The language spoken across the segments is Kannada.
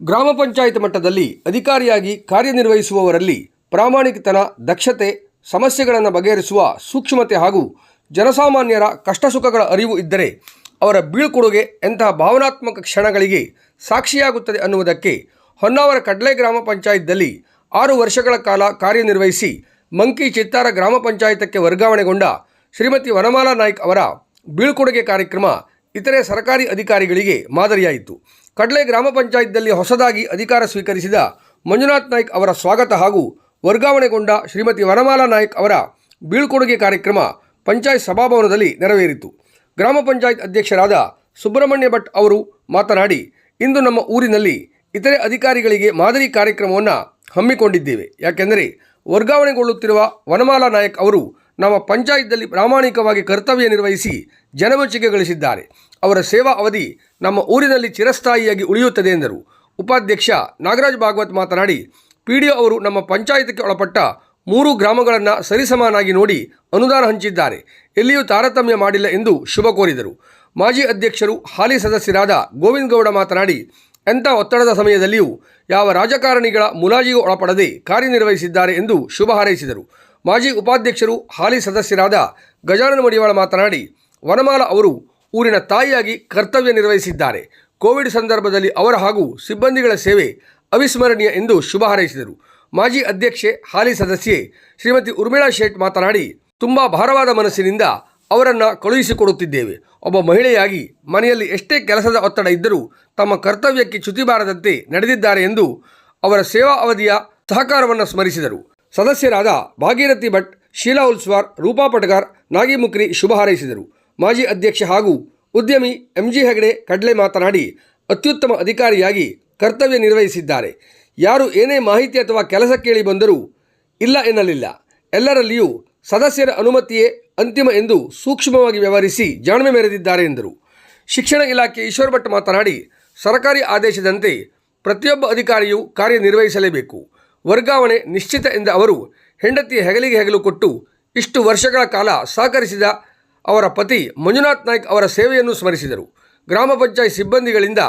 ಗ್ರಾಮ ಪಂಚಾಯತ್ ಮಟ್ಟದಲ್ಲಿ ಅಧಿಕಾರಿಯಾಗಿ ಕಾರ್ಯನಿರ್ವಹಿಸುವವರಲ್ಲಿ ಪ್ರಾಮಾಣಿಕತನ, ದಕ್ಷತೆ, ಸಮಸ್ಯೆಗಳನ್ನು ಬಗೆಹರಿಸುವ ಸೂಕ್ಷ್ಮತೆ ಹಾಗೂ ಜನಸಾಮಾನ್ಯರ ಕಷ್ಟಸುಖಗಳ ಅರಿವು ಇದ್ದರೆ ಅವರ ಬೀಳ್ಕೊಡುಗೆ ಎಂತಹ ಭಾವನಾತ್ಮಕ ಕ್ಷಣಗಳಿಗೆ ಸಾಕ್ಷಿಯಾಗುತ್ತದೆ ಅನ್ನುವುದಕ್ಕೆ ಹೊನ್ನಾವರ ಕಡ್ಲೆ ಗ್ರಾಮ ಪಂಚಾಯತ್ದಲ್ಲಿ ಆರು ವರ್ಷಗಳ ಕಾಲ ಕಾರ್ಯನಿರ್ವಹಿಸಿ ಮಂಕಿ ಚಿತ್ತಾರ ಗ್ರಾಮ ಪಂಚಾಯತಕ್ಕೆ ವರ್ಗಾವಣೆಗೊಂಡ ಶ್ರೀಮತಿ ವನಮಾಲಾ ನಾಯ್ಕ್ ಅವರ ಬೀಳ್ಕೊಡುಗೆ ಕಾರ್ಯಕ್ರಮ ಇತರೆ ಸರ್ಕಾರಿ ಅಧಿಕಾರಿಗಳಿಗೆ ಮಾದರಿಯಾಯಿತು. ಕಡ್ಲೆ ಗ್ರಾಮ ಪಂಚಾಯತ್ನಲ್ಲಿ ಹೊಸದಾಗಿ ಅಧಿಕಾರ ಸ್ವೀಕರಿಸಿದ ಮಂಜುನಾಥ್ ನಾಯ್ಕ್ ಅವರ ಸ್ವಾಗತ ಹಾಗೂ ವರ್ಗಾವಣೆಗೊಂಡ ಶ್ರೀಮತಿ ವನಮಾಲಾ ನಾಯ್ಕ್ ಅವರ ಬೀಳ್ಕೊಡುಗೆ ಕಾರ್ಯಕ್ರಮ ಪಂಚಾಯತ್ ಸಭಾಭವನದಲ್ಲಿ ನೆರವೇರಿತು. ಗ್ರಾಮ ಪಂಚಾಯತ್ ಅಧ್ಯಕ್ಷರಾದ ಸುಬ್ರಹ್ಮಣ್ಯ ಭಟ್ ಅವರು ಮಾತನಾಡಿ, ಇಂದು ನಮ್ಮ ಊರಿನಲ್ಲಿ ಇತರೆ ಅಧಿಕಾರಿಗಳಿಗೆ ಮಾದರಿ ಕಾರ್ಯಕ್ರಮವನ್ನು ಹಮ್ಮಿಕೊಂಡಿದ್ದೇವೆ. ಯಾಕೆಂದರೆ, ವರ್ಗಾವಣೆಗೊಳ್ಳುತ್ತಿರುವ ವನಮಾಲಾ ನಾಯಕ್ ಅವರು ನಮ್ಮ ಪಂಚಾಯತ್ನಲ್ಲಿ ಪ್ರಾಮಾಣಿಕವಾಗಿ ಕರ್ತವ್ಯ ನಿರ್ವಹಿಸಿ ಜನಮೆಚ್ಚುಗೆ ಗಳಿಸಿದ್ದಾರೆ. ಅವರ ಸೇವಾ ಅವಧಿ ನಮ್ಮ ಊರಿನಲ್ಲಿ ಚಿರಸ್ಥಾಯಿಯಾಗಿ ಉಳಿಯುತ್ತದೆ ಎಂದರು. ಉಪಾಧ್ಯಕ್ಷ ನಾಗರಾಜ್ ಭಾಗವತ್ ಮಾತನಾಡಿ, ಪಿ ಅವರು ನಮ್ಮ ಪಂಚಾಯತ್ಗೆ ಒಳಪಟ್ಟ ಮೂರು ಗ್ರಾಮಗಳನ್ನು ಸರಿಸಮಾನಾಗಿ ನೋಡಿ ಅನುದಾನ ಹಂಚಿದ್ದಾರೆ. ಎಲ್ಲಿಯೂ ತಾರತಮ್ಯ ಮಾಡಿಲ್ಲ ಎಂದು ಶುಭ ಕೋರಿದರು. ಮಾಜಿ ಅಧ್ಯಕ್ಷರು, ಹಾಲಿ ಸದಸ್ಯರಾದ ಗೋವಿಂದ ಗೌಡ ಮಾತನಾಡಿ, ಎಂಥ ಒತ್ತಡದ ಸಮಯದಲ್ಲಿಯೂ ಯಾವ ರಾಜಕಾರಣಿಗಳ ಮುಲಾಜಿಗೂ ಒಳಪಡದೆ ಕಾರ್ಯನಿರ್ವಹಿಸಿದ್ದಾರೆ ಎಂದು ಶುಭ ಹಾರೈಸಿದರು. ಮಾಜಿ ಉಪಾಧ್ಯಕ್ಷರು ಹಾಲಿ ಸದಸ್ಯರಾದ ಗಜಾನನ ಮಡಿವಾಳ ಮಾತನಾಡಿ, ವನಮಾಲ ಅವರು ಊರಿನ ತಾಯಿಯಾಗಿ ಕರ್ತವ್ಯ ನಿರ್ವಹಿಸಿದ್ದಾರೆ. ಕೋವಿಡ್ ಸಂದರ್ಭದಲ್ಲಿ ಅವರ ಹಾಗೂ ಸಿಬ್ಬಂದಿಗಳ ಸೇವೆ ಅವಿಸ್ಮರಣೀಯ ಎಂದು ಶುಭ ಹಾರೈಸಿದರು. ಮಾಜಿ ಅಧ್ಯಕ್ಷೆ, ಹಾಲಿ ಸದಸ್ಯೆ ಶ್ರೀಮತಿ ಉರ್ಮಿಳಾ ಶೇಟ್ ಮಾತನಾಡಿ, ತುಂಬ ಭಾರವಾದ ಮನಸ್ಸಿನಿಂದ ಅವರನ್ನು ಕಳುಹಿಸಿಕೊಡುತ್ತಿದ್ದೇವೆ. ಒಬ್ಬ ಮಹಿಳೆಯಾಗಿ ಮನೆಯಲ್ಲಿ ಎಷ್ಟೇ ಕೆಲಸದ ಒತ್ತಡ ಇದ್ದರೂ ತಮ್ಮ ಕರ್ತವ್ಯಕ್ಕೆ ಚ್ಯುತಿ ಬಾರದಂತೆ ನಡೆದಿದ್ದಾರೆ ಎಂದು ಅವರ ಸೇವಾ ಅವಧಿಯ ಸಹಕಾರವನ್ನು ಸ್ಮರಿಸಿದರು. ಸದಸ್ಯರಾದ ಭಾಗೀರಥಿ ಭಟ್, ಶೀಲಾ ಉಲ್ಸ್ವಾರ್, ರೂಪಾ ಪಟಗಾರ್ ನಾಗಿಮುಕ್ರಿ ಶುಭ ಹಾರೈಸಿದರು. ಮಾಜಿ ಅಧ್ಯಕ್ಷ ಹಾಗೂ ಉದ್ಯಮಿ ಎಂಜಿ ಹೆಗಡೆ ಕಡ್ಲೆ ಮಾತನಾಡಿ, ಅತ್ಯುತ್ತಮ ಅಧಿಕಾರಿಯಾಗಿ ಕರ್ತವ್ಯ ನಿರ್ವಹಿಸಿದ್ದಾರೆ. ಯಾರು ಏನೇ ಮಾಹಿತಿ ಅಥವಾ ಕೆಲಸ ಕೇಳಿ ಬಂದರೂ ಇಲ್ಲ ಎನ್ನಲಿಲ್ಲ. ಎಲ್ಲರಲ್ಲಿಯೂ ಸದಸ್ಯರ ಅನುಮತಿಯೇ ಅಂತಿಮ ಎಂದು ಸೂಕ್ಷ್ಮವಾಗಿ ವ್ಯವಹರಿಸಿ ಜಾಣ್ಮೆ ಮೆರೆದಿದ್ದಾರೆ ಎಂದರು. ಶಿಕ್ಷಣ ಇಲಾಖೆ ಈಶ್ವರ್ ಭಟ್ ಮಾತನಾಡಿ, ಸರ್ಕಾರಿ ಆದೇಶದಂತೆ ಪ್ರತಿಯೊಬ್ಬ ಅಧಿಕಾರಿಯೂ ಕಾರ್ಯನಿರ್ವಹಿಸಲೇಬೇಕು. ವರ್ಗಾವಣೆ ನಿಶ್ಚಿತ ಎಂದ ಅವರು ಹೆಂಡತಿಯ ಹೆಗಲಿಗೆ ಹೆಗಲು ಕೊಟ್ಟು ಇಷ್ಟು ವರ್ಷಗಳ ಕಾಲ ಸಹಕರಿಸಿದ ಅವರ ಪತಿ ಮಂಜುನಾಥ್ ನಾಯ್ಕ್ ಅವರ ಸೇವೆಯನ್ನು ಸ್ಮರಿಸಿದರು. ಗ್ರಾಮ ಪಂಚಾಯತ್ ಸಿಬ್ಬಂದಿಗಳಿಂದ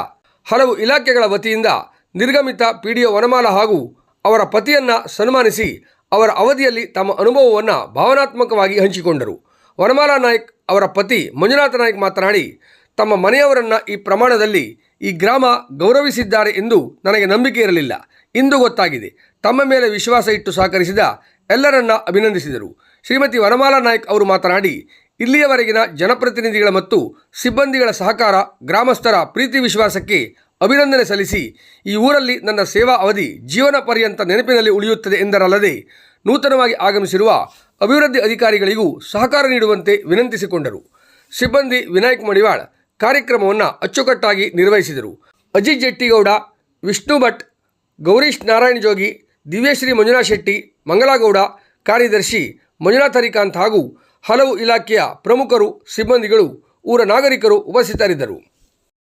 ಹಲವು ಇಲಾಖೆಗಳ ವತಿಯಿಂದ ನಿರ್ಗಮಿತ ಪಿ ಡಿ ಒ ವನಮಾಲ ಹಾಗೂ ಅವರ ಪತಿಯನ್ನು ಸನ್ಮಾನಿಸಿ ಅವರ ಅವಧಿಯಲ್ಲಿ ತಮ್ಮ ಅನುಭವವನ್ನು ಭಾವನಾತ್ಮಕವಾಗಿ ಹಂಚಿಕೊಂಡರು. ವನಮಾಲಾ ನಾಯ್ಕ್ ಅವರ ಪತಿ ಮಂಜುನಾಥ ನಾಯ್ಕ್ ಮಾತನಾಡಿ, ತಮ್ಮ ಮನೆಯವರನ್ನು ಈ ಪ್ರಮಾಣದಲ್ಲಿ ಈ ಗ್ರಾಮ ಗೌರವಿಸಿದ್ದಾರೆ ಎಂದು ನನಗೆ ನಂಬಿಕೆ ಇರಲಿಲ್ಲ. ಇಂದು ಗೊತ್ತಾಗಿದೆ. ತಮ್ಮ ಮೇಲೆ ವಿಶ್ವಾಸ ಇಟ್ಟು ಸಹಕರಿಸಿದ ಎಲ್ಲರನ್ನ ಅಭಿನಂದಿಸಿದರು. ಶ್ರೀಮತಿ ವನಮಾಲಾ ನಾಯ್ಕ್ ಅವರು ಮಾತನಾಡಿ, ಇಲ್ಲಿಯವರೆಗಿನ ಜನಪ್ರತಿನಿಧಿಗಳ ಮತ್ತು ಸಿಬ್ಬಂದಿಗಳ ಸಹಕಾರ ಗ್ರಾಮಸ್ಥರ ಪ್ರೀತಿ ವಿಶ್ವಾಸಕ್ಕೆ ಅಭಿನಂದನೆ ಸಲ್ಲಿಸಿ, ಈ ಊರಲ್ಲಿ ನನ್ನ ಸೇವಾ ಅವಧಿ ಜೀವನ ಪರ್ಯಂತ ನೆನಪಿನಲ್ಲಿ ಉಳಿಯುತ್ತದೆ ಎಂದರಲ್ಲದೆ, ನೂತನವಾಗಿ ಆಗಮಿಸಿರುವ ಅಭಿವೃದ್ಧಿ ಅಧಿಕಾರಿಗಳಿಗೂ ಸಹಕಾರ ನೀಡುವಂತೆ ವಿನಂತಿಸಿಕೊಂಡರು. ಸಿಬ್ಬಂದಿ ವಿನಾಯಕ್ ಮಡಿವಾಳ್ ಕಾರ್ಯಕ್ರಮವನ್ನು ಅಚ್ಚುಕಟ್ಟಾಗಿ ನಿರ್ವಹಿಸಿದರು. ಅಜಿತ್ ಜೆಟ್ಟಿಗೌಡ, ವಿಷ್ಣು ಭಟ್, ಗೌರೀಶ್ ನಾರಾಯಣ ಜೋಗಿ ದಿವ್ಯಶ್ರೀ ಮಂಜುನಾಥ್ ಶೆಟ್ಟಿ ಮಂಗಲಗೌಡ ಕಾರ್ಯದರ್ಶಿ ಮಂಜುನಾಥ್ ಹರಿಕಾಂತ್ ಹಾಗೂ ಹಲವು ಇಲಾಖೆಯ ಪ್ರಮುಖರು, ಸಿಬ್ಬಂದಿಗಳು, ಊರ ನಾಗರಿಕರು ಉಪಸ್ಥಿತರಿದ್ದರು.